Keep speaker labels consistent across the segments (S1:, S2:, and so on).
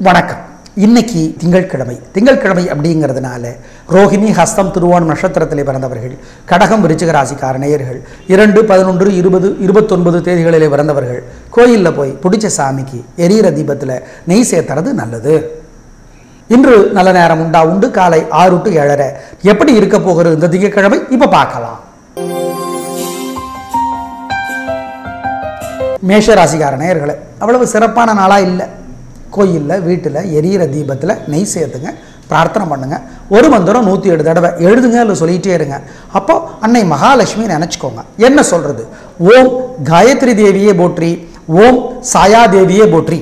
S1: வணக்கம். இன்னைக்கு திங்கட்கிழமை. திங்கட்கிழமை அப்படிங்கிறதுனால ரோஹிணி ஹஸ்தம் திருவோணம் நட்சத்திரத்தில் பிறந்தவர்கள் கடகம் விருச்சிக ராசிக்கார நேயர்கள் இரண்டு பதினொன்று இருபது இருபத்தொன்பது தேதிகளிலே பிறந்தவர்கள் கோயிலில் போய் பிடிச்ச சாமிக்கு எரியிற தீபத்தில் நெய் சேர்த்துறது நல்லது. இன்று நல்ல நேரம் உண்டா? உண்டு. காலை ஆறு டு ஏழரை. எப்படி இருக்க போகிறது இந்த திங்கட்கிழமை? இப்போ பார்க்கலாம். மேஷ ராசிக்கார அவ்வளவு சிறப்பான நாளாக இல்லை. கோயிலில் வீட்டில் எரியிற தீபத்தில் நெய் சேர்த்துங்க பிரார்த்தனை பண்ணுங்கள் ஒரு மந்திரம் நூற்றி ஏழு தடவை எழுதுங்க இல்லை சொல்லிகிட்டே இருங்க. அப்போ அன்னை மகாலட்சுமி நினச்சிக்கோங்க. என்ன சொல்கிறது ஓம் காயத்ரி தேவியே போற்றி ஓம் சாயா தேவியே போற்றி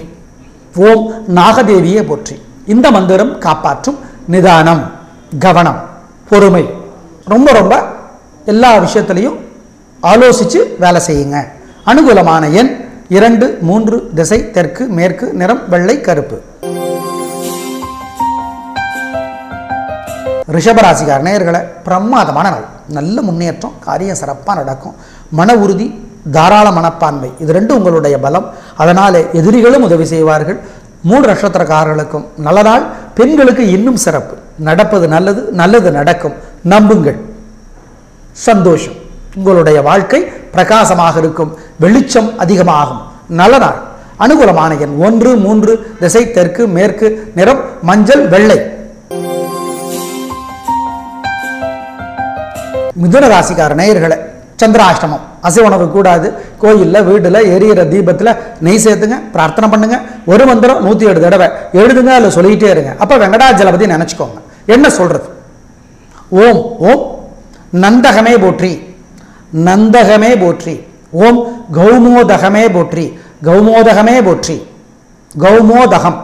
S1: ஓம் நாகதேவியே போற்றி. இந்த மந்திரம் காப்பாற்றும் நிதானம் கவனம் பொறுமை. ரொம்ப ரொம்ப எல்லா விஷயத்துலையும் ஆலோசித்து வேலை செய்யுங்க. அனுகூலமான எண் இரண்டு மூன்று திசை தெற்கு மேற்கு நிறம் வெள்ளை கருப்பு. ரிஷபராசிகார் நேயர்களை பிரமாதமான நாள். நல்ல முன்னேற்றம் காரியம் சிறப்பாக நடக்கும். மன உறுதி தாராள மனப்பான்மை இது ரெண்டும் உங்களுடைய பலம். அதனாலே எதிரிகளும் உதவி செய்வார்கள். மூணு நட்சத்திரக்காரர்களுக்கும் நல்ல நாள். பெண்களுக்கு இன்னும் சிறப்பு. நடப்பது நல்லது நல்லது நடக்கும். நம்புங்கள். சந்தோஷம். உங்களுடைய வாழ்க்கை பிரகாசமாக இருக்கும். வெளிச்சம் அதிகமாகும். நல்ல நாள் அனுகூலமான எண் ஒன்று மூன்று திசை தெற்கு மேற்கு நிறம் மஞ்சள் வெள்ளை. மிதுன ராசிக்கார நேயர்களை சந்திராஷ்டமம். அசை உணவு கூடாது. கோயிலில் வீட்டில் எரியிற தீபத்தில் நெய் சேர்த்துங்க பிரார்த்தனை பண்ணுங்க. ஒரு மந்திரம் நூற்றி ஏழு தடவை. எழுதுங்க அதில் சொல்லிக்கிட்டே இருங்க. அப்போ வெங்கடாஜலபதி நினச்சிக்கோங்க. என்ன சொல்கிறது ஓம் ஓம் நந்தகமே போற்றி. நந்தகமே போற்றி. ஓம் கௌமோதகமே போற்றி. கௌமோதகமே போற்றி. கௌமோதகம்.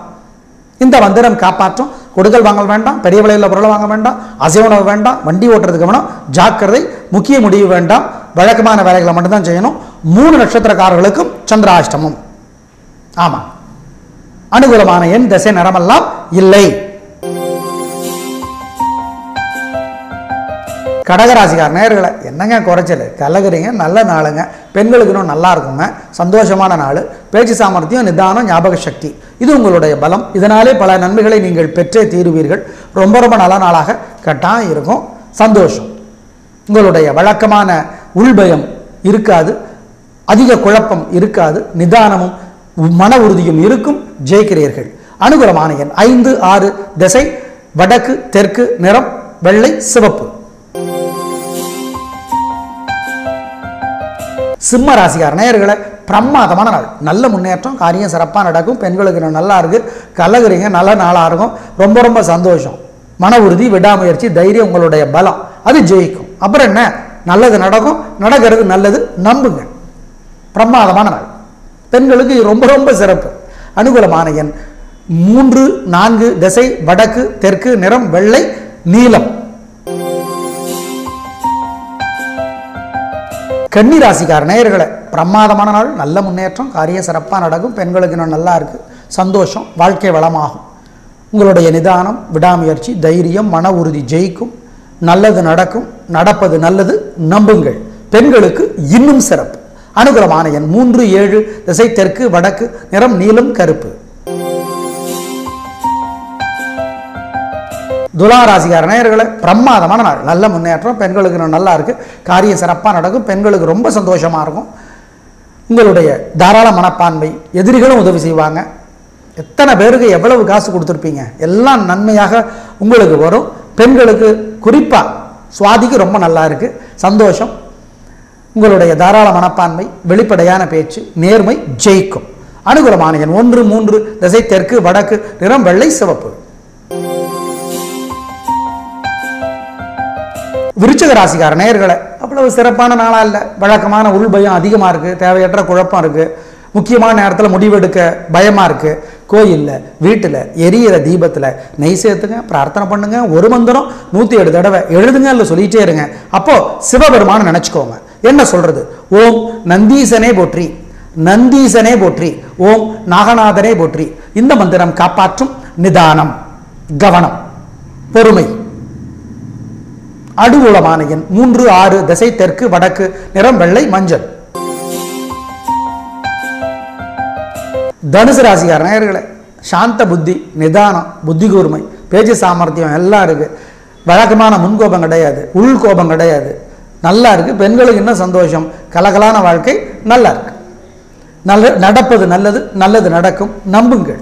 S1: இந்த மந்திரம் காப்பாற்றும். கொடுக்கல் வாங்க வேண்டாம். பெரிய விலையில் பொருளை வாங்க வேண்டாம். அசை உணவு வேண்டாம். வண்டி ஓட்டுறதுக்கு வேணும் ஜாக்கிரதை. முக்கிய முடிவு வேண்டாம். வழக்கமான வேலைகளை மட்டும்தான் செய்யணும். மூணு நட்சத்திரக்காரர்களுக்கும் சந்திராஷ்டமம். ஆமாம் அனுகூலமான எண் திசை நிறமெல்லாம் இல்லை. கடகராசிக்கார நேர்களை என்னங்க குறைச்சல்? கலகுறீங்க நல்ல நாளுங்க. பெண்களுக்கு இன்னும் நல்லா இருக்குங்க. சந்தோஷமான நாள். பேச்சு சாமர்த்தியம் நிதானம் ஞாபக சக்தி. இது உங்களுடைய பலம். இதனாலே பல நன்மைகளை நீங்கள் பெற்றே தீருவீர்கள். ரொம்ப ரொம்ப நல்ல நாளாக கட்டாயம் இருக்கும். சந்தோஷம். உங்களுடைய வழக்கமான உள்பயம் இருக்காது. அதிக குழப்பம் இருக்காது. நிதானமும் மன உறுதியும் இருக்கும். ஜெயிக்கிறீர்கள். அனுகூலமான எண் ஐந்து ஆறு திசை வடக்கு தெற்கு நிறம் வெள்ளை சிவப்பு. சிம்ம ராசிக்கார நேயர்களை பிரமாதமான நாள். நல்ல முன்னேற்றம் காரியம் சிறப்பாக நடக்கும் பெண்களுக்கு நல்லா இருக்குது கலகுறீங்க நல்ல நாளாக இருக்கும். ரொம்ப ரொம்ப சந்தோஷம். மன உறுதி விடாமுயற்சி தைரியம் உங்களுடைய பலம். அது ஜெயிக்கும். அப்புறம் என்ன? நல்லது நடக்கும். நடக்கிறது நல்லது. நம்புங்க. பிரமாதமான நாள். பெண்களுக்கு இது ரொம்ப ரொம்ப சிறப்பு. அனுகூலமான எண் மூன்று நான்கு திசை வடக்கு தெற்கு நிறம் வெள்ளை நீலம். கன்னி ராசிக்கார நேயர்களை பிரமாதமான நாள் நல்ல முன்னேற்றம் காரிய சிறப்பாக நடக்கும் பெண்களுக்கு இன்னும் நல்லா இருக்குது சந்தோஷம் வாழ்க்கை வளமாகும். உங்களுடைய நிதானம் விடாமுயற்சி தைரியம் மன உறுதி ஜெயிக்கும். நல்லது நடக்கும் நடப்பது நல்லது நம்புங்கள். பெண்களுக்கு இன்னும் சிறப்பு. அனுகூலமான எண் மூன்று ஏழு திசை தெற்கு வடக்கு நிறம் நீலம் கருப்பு. துலா ராசிக்கார நேயர்களை பிரமாதமான நாள். நல்ல முன்னேற்றம் பெண்களுக்கு இன்னும் நல்லா இருக்கு. காரியம் சிறப்பாக நடக்கும். பெண்களுக்கு ரொம்ப சந்தோஷமா இருக்கும். உங்களுடைய தாராள மனப்பான்மை எதிரிகளும் உதவி செய்வாங்க. எத்தனை பேருக்கு எவ்வளவு காசு கொடுத்துருப்பீங்க? எல்லாம் நன்மையாக உங்களுக்கு வரும். பெண்களுக்கு குறிப்பாக சுவாதிக்கு ரொம்ப நல்லா இருக்கு. சந்தோஷம். உங்களுடைய தாராள மனப்பான்மை வெளிப்படையான பேச்சு நேர்மை ஜெயிக்கும். அனுகூலமான எண் ஒன்று மூன்று திசை தெற்கு வடக்கு நிறம் வெள்ளை சிவப்பு. விருச்சக ராசிக்கார நேர்களை அவ்வளவு சிறப்பான நாளாக இல்லை. வழக்கமான உள்பயம் அதிகமாக இருக்குது தேவையற்ற குழப்பம் இருக்குது முக்கியமான நேரத்தில் முடிவெடுக்க பயமாக இருக்குது கோயிலில் வீட்டில் எரியிற தீபத்தில் நெய் சேர்த்துங்க பிரார்த்தனை பண்ணுங்க ஒரு மந்திரம் நூற்றி ஏழு தடவை எழுதுங்க இல்லை சொல்லிகிட்டே இருங்க. அப்போது சிவபெருமானை நினச்சிக்கோங்க. என்ன சொல்கிறது ஓம் நந்தீசனே போற்றி நந்தீசனே போற்றி ஓம் நாகநாதனே போற்றி. இந்த மந்திரம் காப்பாற்றும் நிதானம் கவனம் பொறுமை. அடுகோளமான எண் மூன்று ஆறு திசை தெற்கு வடக்கு நிறம் வெள்ளை மஞ்சள். தனுசு ராசிக்கார நேயர்களே சாந்த புத்தி நிதானம் புத்தி கூர்மை பேச்சு சாமர்த்தியம் எல்லாம் இருக்குது வழக்கமான முன்கோபம் கிடையாது உள்கோபம் கிடையாது. நல்லா இருக்குது பெண்களுக்கு இன்னும் சந்தோஷம். கலகலான வாழ்க்கை நல்லா இருக்கு. நல்ல நடப்பது நல்லது நல்லது நடக்கும் நம்புங்கள்.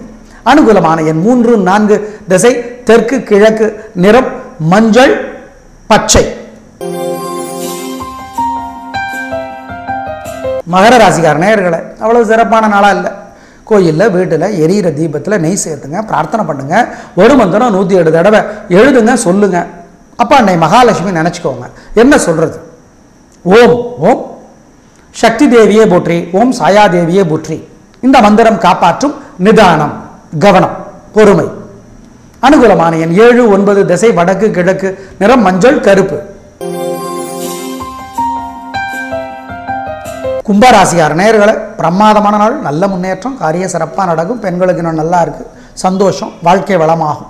S1: அனுகூலமான என் மூன்று நான்கு திசை தெற்கு கிழக்கு நிறம் மஞ்சள் பச்சை. மகர ராசிக்கார நேர்களை அவ்வளவு சிறப்பான நாளாக இல்லை. கோயிலில் வீட்டில் எரியிற தீபத்தில் நெய் சேர்த்துங்க பிரார்த்தனை பண்ணுங்க. ஒரு மந்திரம் நூற்றி ஏழு தடவை எழுதுங்க சொல்லுங்க. அப்பா அன்னை மகாலட்சுமி நினச்சிக்கோங்க. என்ன சொல்கிறது ஓம் ஓம். சக்தி தேவியே போற்றி ஓம் சாயா தேவியே போற்றி. இந்த மந்திரம் காப்பாற்றும் நிதானம் கவனம் பொறுமை. அனுகூலமான எண் ஏழு ஒன்பது திசை வடக்கு கிழக்கு நிறம் மஞ்சள் கருப்பு. கும்பராசியார் நேர்களை பிரமாதமான நாள் நல்ல முன்னேற்றம் காரிய சிறப்பாக நடக்கும் பெண்களுக்கு இன்னும் நல்லா இருக்கு சந்தோஷம் வாழ்க்கை வளமாகும்.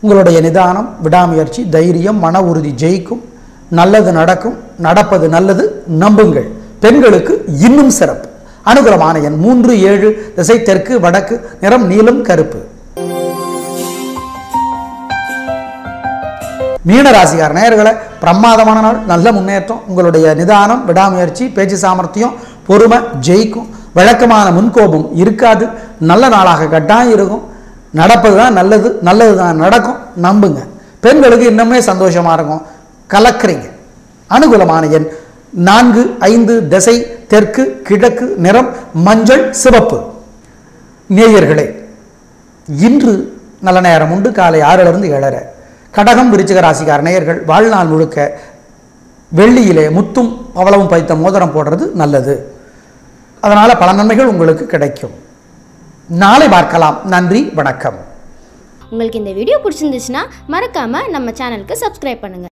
S1: உங்களுடைய நிதானம் விடாமுயற்சி தைரியம் மன உறுதி ஜெயிக்கும் நல்லது நடக்கும் நடப்பது நல்லது நம்புங்கள். பெண்களுக்கு இன்னும் சிறப்பு. அனுகிரமான எண் மூன்று ஏழு திசை தெற்கு வடக்கு நிறம் நீலம் கருப்பு. மீனராசிக்கார நேயர்களை பிரமாதமான நாள் நல்ல முன்னேற்றம் உங்களுடைய நிதானம் விடாமுயற்சி பேச்சு சாமர்த்தியம் பொறுமை ஜெயிக்கும் வழக்கமான முன்கோபம் இருக்காது. நல்ல நாளாக கட்டாயம் இருக்கும். நடப்பது தான் நல்லது நல்லது தான் நடக்கும். நம்புங்க. பெண்களுக்கு இன்னுமே சந்தோஷமாக இருக்கும். கலக்கிறீங்க. அனுகூலமான எண் நான்கு ஐந்து திசை தெற்கு கிழக்கு நிறம் மஞ்சள் சிவப்பு. நேயர்களே இன்று நல்ல நேரம் உண்டு. காலை ஆறிலிருந்து ஏழரை. கடகம் விருச்சிக ராசிக்கார நேயர்கள் வாழ்நாள் முழுக்க வெள்ளியிலே முத்தும் பவளமும் பைத்த மோதிரம் போடுறது நல்லது. அதனால் பல நன்மைகள் உங்களுக்கு கிடைக்கும். நாளை பார்க்கலாம். நன்றி வணக்கம்.
S2: உங்களுக்கு இந்த வீடியோ பிடிச்சிருந்துச்சுன்னா மறக்காமல் நம்ம சேனலுக்கு சப்ஸ்கிரைப் பண்ணுங்கள்